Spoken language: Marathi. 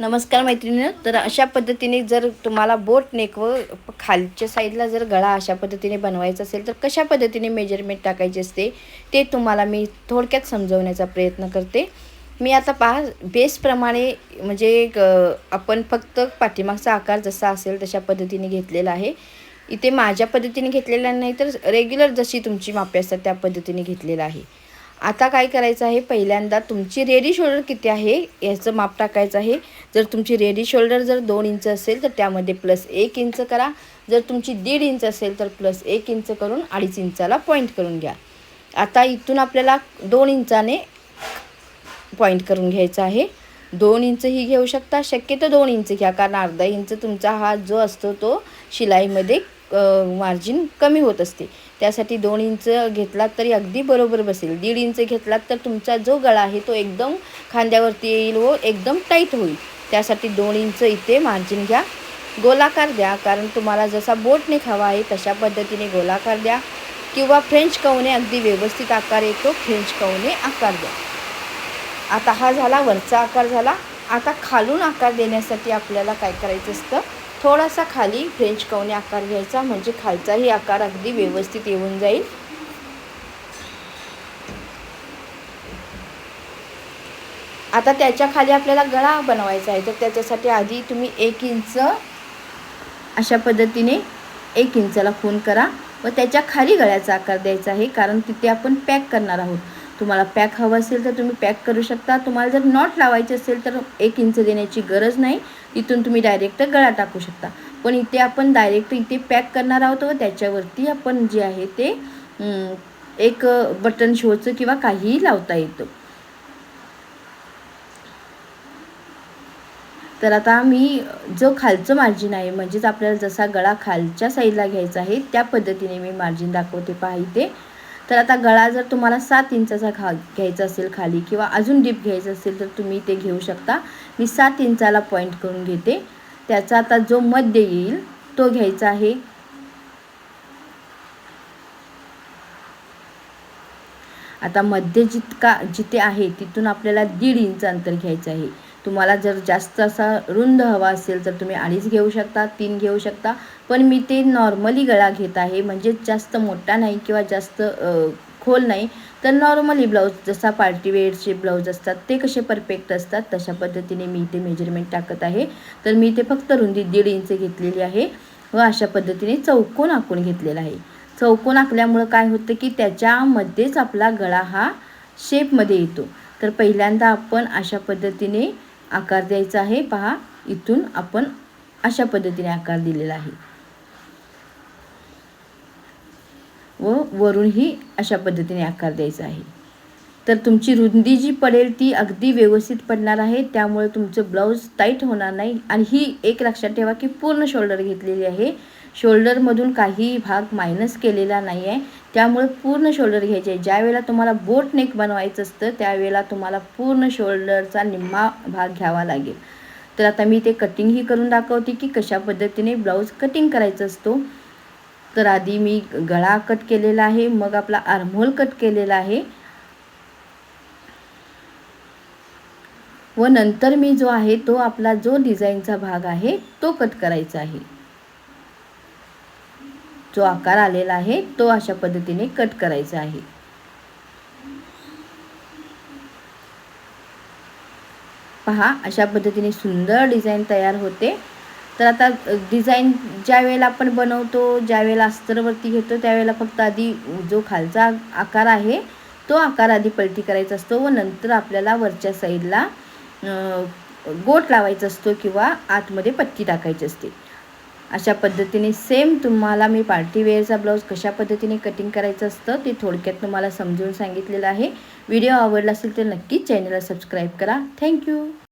नमस्कार मैत्रिणी तर अशा पद्धतीने जर तुम्हाला बोट नेक व खालच्या साईडला जर गळा अशा पद्धतीने बनवायचा असेल तर कशा पद्धतीने मेजरमेंट टाकायचे असते ते तुम्हाला मी थोडक्यात समजवण्याचा प्रयत्न करते. मी आता पहा बेसप्रमाणे म्हणजे आपण फक्त पाठीमागचा आकार जसा असेल तशा पद्धतीने घेतलेला आहे. इथे माझ्या पद्धतीने घेतलेला नाही तर रेग्युलर जशी तुमची मापे असतात त्या पद्धतीने घेतलेलं आहे. आता काय करायचं आहे? पहिल्यांदा तुमची रेडी शोल्डर किती आहे? याचं माप टाकायचं आहे. जर तुमची रेडी शोल्डर जर दोन इंच असेल तर त्यामध्ये प्लस एक इंच करा. जर तुमची दीड इंच असेल तर प्लस एक इंच करून अडीच इंचाला पॉईंट करून घ्या. आता इथून आपल्याला दोन इंचाने पॉईंट करून घ्यायचा आहे. दोन इंचही घेऊ शकता. शक्यतो दोन इंच घ्या कारण अर्धा इंच तुमचा हा जो असतो तो शिलाईमध्ये मार्जिन कमी होत असते. त्यासाठी दोन इंच घेतलात तरी अगदी बरोबर बसेल. दीड इंच घेतलात तर तुमचा जो गळा आहे तो एकदम खांद्यावरती येईल व एकदम टाईट होईल. त्यासाठी दोन इंच इथे मार्जिन घ्या. गोलाकार द्या कारण तुम्हाला जसा बोटने खावा आहे तशा पद्धतीने गोलाकार द्या. किंवा फ्रेंच कवने अगदी व्यवस्थित आकार येतो फ्रेंच कवने आकार द्या. आता हा झाला वरचा आकार झाला. आता खालून आकार देण्यासाठी आपल्याला काय करायचं असतं? थोडासा खाली फ्रेंच कवने आकार घ्यायचा म्हणजे खालचाही आकार अगदी व्यवस्थित येऊन जाईल. आता त्याच्याखाली आपल्याला गळा बनवायचा आहे तर त्याच्यासाठी आधी तुम्ही एक इंच अशा पद्धतीने एक इंचाला खून करा व त्याच्याखाली गळ्याचा आकार द्यायचा आहे कारण तिथे आपण पॅक करणार आहोत. तुम्हाला पॅक हवं असेल तर तुम्ही पॅक करू शकता. तुम्हाला जर नॉट लावायचे असेल तर एक इंच देण्याची गरज नाही. तिथून तुम्ही डायरेक्ट गळा टाकू शकता. पण इथे आपण डायरेक्ट इथे पॅक करणार आहोत व त्याच्यावरती आपण जे आहे ते एक बटन शोचं किंवा काहीही लावता येतं. तर आता मी जो खालचं मार्जिन आहे म्हणजेच आपल्याला जसा गळा खालच्या साईडला घ्यायचा आहे त्या पद्धतीने मी मार्जिन दाखवते पहा इथे. तर आता गळा जर तुम्हाला सात इंचाचा खा घ्यायचा असेल खाली किंवा अजून डीप घ्यायचं असेल तर तुम्ही ते घेऊ शकता. मी सात इंचाला पॉईंट करून घेते. त्याचा आता जो मध्य येईल तो घ्यायचा आहे. आता मध्य जितका जिथे आहे तिथून आपल्याला दीड इंच अंतर घ्यायचं आहे. तुम्हाला जर जास्त असा रुंद हवा असेल तर तुम्ही अडीच घेऊ शकता तीन घेऊ शकता. पण मी ते नॉर्मली गळा घेत आहे म्हणजेच जास्त मोठा नाही किंवा जास्त खोल नाही. तर नॉर्मली ब्लाऊज जसा पार्टीवेअरचे ब्लाऊज असतात ते कसे परफेक्ट असतात तशा पद्धतीने मी इथे मेजरमेंट टाकत आहे. तर मी इथे फक्त रुंदी दीड इंच घेतलेली आहे व अशा पद्धतीने चौकोन आखून घेतलेला आहे. चौकोन आखल्यामुळं काय होतं की त्याच्यामध्येच आपला गळा हा शेपमध्ये येतो. तर पहिल्यांदा आपण अशा पद्धतीने आकार द्यायचा आहे. पहा इथून आपण अशा पद्धतीने आकार दिलेला आहे. व वरूनही अशा पद्धतीने आकार द्यायचा आहे. तर तुमची रुंदी जी पडेल ती अगदी व्यवस्थित पडणार आहे. त्यामुळे तुमचं ब्लाऊज टाईट होणार नाही. आणि ही एक लक्षात ठेवा की पूर्ण शोल्डर घेतलेली आहे. शोल्डरमधून काही भाग मायनस केलेला नाही आहे त्यामुळे पूर्ण शोल्डर घ्यायचे. आहे ज्यावेळेला तुम्हाला बोट नेक बनवायचं असतं त्यावेळेला तुम्हाला पूर्ण शोल्डरचा निम्मा भाग घ्यावा लागेल. तर आता मी ते कटिंगही करून दाखवते की कशा पद्धतीने ब्लाऊज कटिंग करायचं असतो. तर आधी मी गळा कट केलेला आहे मग आपला आर्महोल कट केलेला आहे. व नंतर मी जो आहे तो आपला जो डिझाईनचा भाग आहे तो कट करायचा आहे. जो आकार आलेला आहे तो अशा पद्धतीने कट करायचा आहे. पहा अशा पद्धतीने सुंदर डिझाईन तयार होते. तर आता डिझाईन ज्या वेळेला आपण बनवतो ज्या वेळेला अस्तरवरती घेतो त्यावेळेला फक्त आधी जो खालचा आकार आहे तो आकार आधी पलटी करायचा असतो व नंतर आपल्याला वरच्या साईडला गोट लावायचा असतो किंवा आतमध्ये पट्टी टाकायची असते. अशा पद्धतीने सेम तुम्हाला मी पार्टी वेअरचा ब्लाऊज कशा पद्धतीने कटिंग करायचं असतं ते थोडक्यात तुम्हाला समजून सांगितलेलं आहे. व्हिडिओ आवडला असेल तर नक्कीच चॅनलला सबस्क्राईब करा. थँक्यू